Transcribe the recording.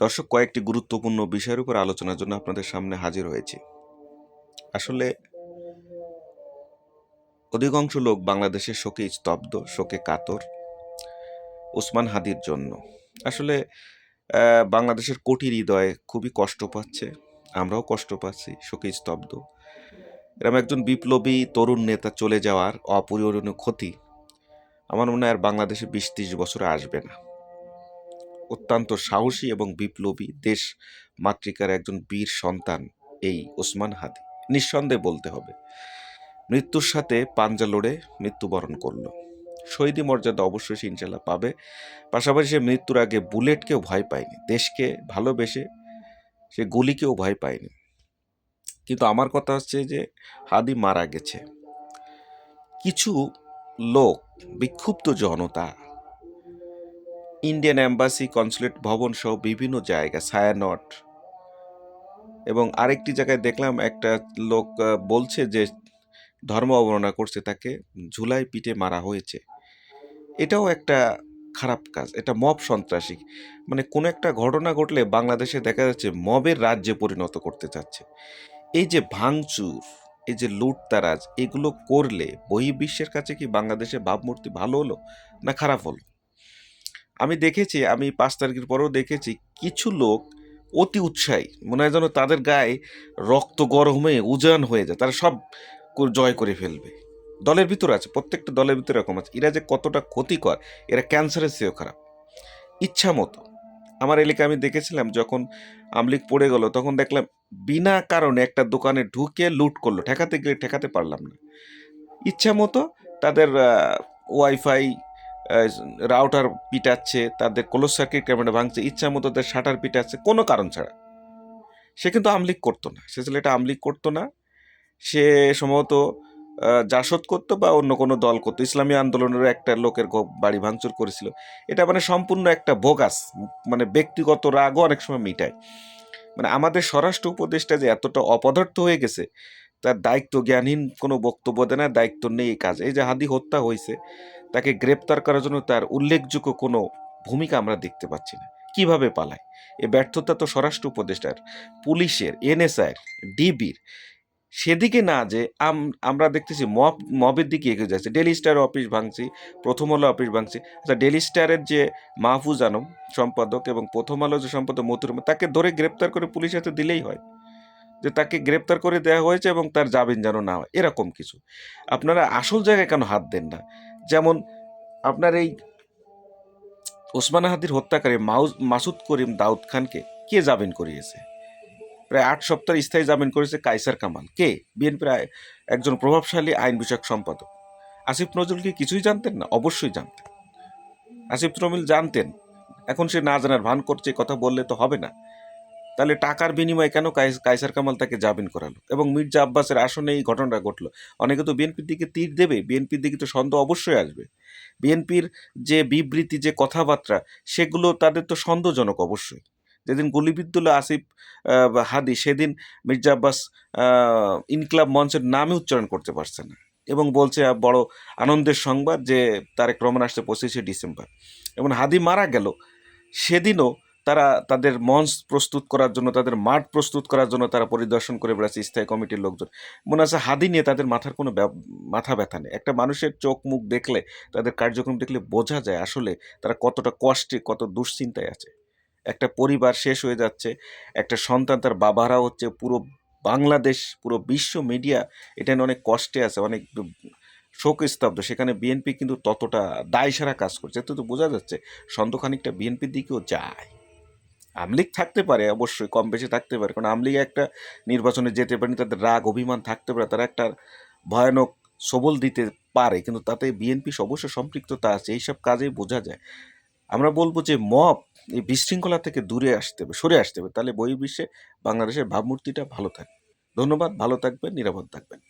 দর্শক, কয়েকটি গুরুত্বপূর্ণ বিষয়ের উপর আলোচনার জন্য আপনাদের সামনে হাজির হয়েছি। আসলে অধিকাংশ লোক বাংলাদেশের শোকে স্তব্ধ, শোকে কাতর, ওসমান হাদির জন্য। আসলে বাংলাদেশের কোটি হৃদয়ে খুবই কষ্ট পাচ্ছে, আমরাও কষ্ট পাচ্ছি, শোকে স্তব্ধ। এরকম একজন বিপ্লবী তরুণ নেতা চলে যাওয়ার অপরিহরণীয় ক্ষতি আমার মনে হয় আর বাংলাদেশে বিশ ত্রিশ বছরে আসবে না। অত্যন্ত সাহসী এবং বিপ্লবী দেশ মাতৃকার একজন বীর সন্তান এই ওসমান হাদি। নিঃসন্দেহে বলতে হবে, মৃত্যুর সাথে পাঞ্জা লড়ে মৃত্যুবরণ করল। শহীদি মর্যাদা অবশ্যই সে ইনশাল্লাহ পাবে। পাশাপাশি সে মৃত্যুর আগে বুলেটকেও ভয় পায়নি, দেশকে ভালোবেসে সে গুলিকেও ভয় পায়নি। কিন্তু আমার কথা হচ্ছে যে, হাদি মারা গেছে। কিছু লোক, বিক্ষুব্ধ জনতা ইন্ডিয়ান অ্যাম্বাসি কনসুলেট ভবন সহ বিভিন্ন জায়গা ছায়ানট এবং আরেকটি জায়গায় দেখলাম একটা লোক বলছে যে ধর্ম অবমাননা করছে, তাকে ঝুলাই পিটে মারা হয়েছে। এটাও একটা খারাপ কাজ, এটা মব সন্ত্রাসী। মানে কোনো একটা ঘটনা ঘটলে বাংলাদেশে দেখা যাচ্ছে মবের রাজ্যে পরিণত করতে চাচ্ছে। এই যে ভাঙচুর, এই যে লুটতারাজ, এগুলো করলে বহির্বিশ্বের কাছে কি বাংলাদেশের ভাবমূর্তি ভালো হলো না খারাপ হলো? আমি দেখেছি, আমি পাঁচ তারিখের পরেও দেখেছি কিছু লোক অতি উৎসাহী, মনে হয় যেন তাদের গায়ে রক্ত গরম উজান হয়ে যায়, তারা সব জয় করে ফেলবে। দলের ভিতরে আছে, প্রত্যেকটা দলের ভিতরে এরকম আছে, এরা যে কতটা ক্ষতিকর, এরা ক্যান্সারের চেয়েও খারাপ। ইচ্ছা মতো, আমার এলাকায় আমি দেখেছিলাম, যখন আমলিক পড়ে গেল, তখন দেখলাম বিনা কারণে একটা দোকানে ঢুকে লুট করল, ঠেকাতে গেলে ঠেকাতে পারলাম না। ইচ্ছা মতো তাদের ওয়াইফাই রাউটার পিটাচ্ছে, তাদের ক্লোজ সার্কিট ক্যামেরা ভাঙছে, ইচ্ছা মতো তাদের শাটার পিটাচ্ছে, কোনো কারণ ছাড়া। সে কিন্তু আমলিক করতো না। সে ছেলেটা আমলিক করতো না। সে সম্ভবত জাসদ করতো বা অন্য কোনো দল করতো। ইসলামী আন্দোলনের একটা লোকের বাড়ি ভাঙচুর করেছিল। এটা মানে সম্পূর্ণ একটা বোগাস মানে ব্যক্তিগত রাগও অনেক সময় মিটায়। মানে আমাদের স্বরাষ্ট্র উপদেষ্টা যে এতটা অপদার্থ হয়ে গেছে, তার দায়িত্ব জ্ঞানহীন কোনো বক্তব্য দেয় না, দায়িত্ব নেই এই কাজ। এই যে হাদি হত্যা হয়েছে তাকে গ্রেপ্তার করার জন্য তার উল্লেখযোগ্য কোনো ভূমিকা আমরা দেখতে পাচ্ছি না। কীভাবে পালায়? এ ব্যর্থতা তো স্বরাষ্ট্র উপদেষ্টার, পুলিশের, এনএসআইয়ের, ডিবির। সেদিকে না যে আমরা দেখতেছি মব, মবের দিকে এগিয়ে যাচ্ছে। ডেলি স্টার অফিস ভাঙছি, প্রথম আলো অফিস ভাঙছি। আচ্ছা ডেলি স্টারের যে মাহফুজ আনম সম্পাদক এবং প্রথম আলো যে সম্পাদক মতুর তাকে ধরে গ্রেপ্তার করে পুলিশ হাতে দিলেই হয়। যে তাকে গ্রেপ্তার করে দেওয়া হয়েছে এবং তার জামিন যেন না হয়, এরকম কিছু। আপনারা আসল জায়গায় কেন হাত দেন না? যেমন আপনার এই ওসমান হাদির হত্যাকারী মাউজ, মাসুদ করিম দাউদ খানকে কে জামিন করিয়েছে? প্রায় আট সপ্তাহ স্থায়ী জামিন করেছে কাইসার কামাল। কে? বিএনপির একজন প্রভাবশালী আইন বিষয়ক সম্পাদক। আসিফ নজরুল কি কিছুই জানতেন না? অবশ্যই জানতেন। আসিফ নজরুল জানতেন। এখন সে না জানার ভান করছে কথা বললে তো হবে না। তাহলে টাকার বিনিময়ে কেন কাইস- কাইসার কামাল তাকে জামিন করালো? এবং মির্জা আব্বাসের আসনে এই ঘটনাটা ঘটলো। অনেকে তো বিএনপির দিকে তীর দেবে, বিএনপির দিকে তো সন্দেহ অবশ্যই আসবে। বিএনপির যে বিবৃতি, যে কথাবার্তা, সেগুলো তাদের তো সন্দেহজনক অবশ্যই। যেদিন গুলিবিদ্ধ হলো আসিফ হাদি, সেদিন মির্জা আব্বাস ইনকলাব মঞ্চের নামে উচ্চারণ করতে পারছে না। এবং বলছে বড় আনন্দের সংবাদ যে তারেক রহমান আসছে পঁচিশে ডিসেম্বর। এবং হাদি মারা গেল সেদিনও তারা তাদের মঞ্চ প্রস্তুত করার জন্য, তাদের মাঠ প্রস্তুত করার জন্য তারা পরিদর্শন করে বেড়াচ্ছে স্থায়ী কমিটির লোকজন। মনে আছে হাদি নিয়ে তাদের মাথার কোনো মাথা ব্যথা নেই। একটা মানুষের চোখ মুখ দেখলে, তাদের কার্যক্রম দেখলে বোঝা যায় আসলে তারা কতটা কষ্টে, কত দুশ্চিন্তায় আছে। একটা পরিবার শেষ হয়ে যাচ্ছে, একটা সন্তান তার বাবারা হচ্ছে পুরো বাংলাদেশ, পুরো বিশ্ব মিডিয়া, এটা নিয়ে অনেক কষ্টে আছে, অনেক শোক স্তব্ধ সেখানে বিএনপি কিন্তু ততটা দায়সারা কাজ করছে। তো বোঝা যাচ্ছে সন্দেহ বিএনপির দিকেও যায়। আমলিগ থাকতে পারে, অবশ্যই কম বেশি থাকতে পারে। কারণ আমলিগ একটা নির্বাচনে যেতে পারেনি, তাদের রাগ, অভিমান থাকতে পারে, তারা একটা ভয়ানক সবল দিতে পারে। কিন্তু তাতে বিএনপি অবশ্যই সম্পৃক্ততা আছে, এইসব কাজেই বোঝা যায়। আমরা বলব যে মব এই বিশৃঙ্খলা থেকে দূরে আসতে হবে, সরে আসতে হবে। তাহলে বহির্বিশ্বে বাংলাদেশের ভাবমূর্তিটা ভালো থাকবে। ধন্যবাদ, ভালো থাকবেন, নিরাপদ থাকবেন।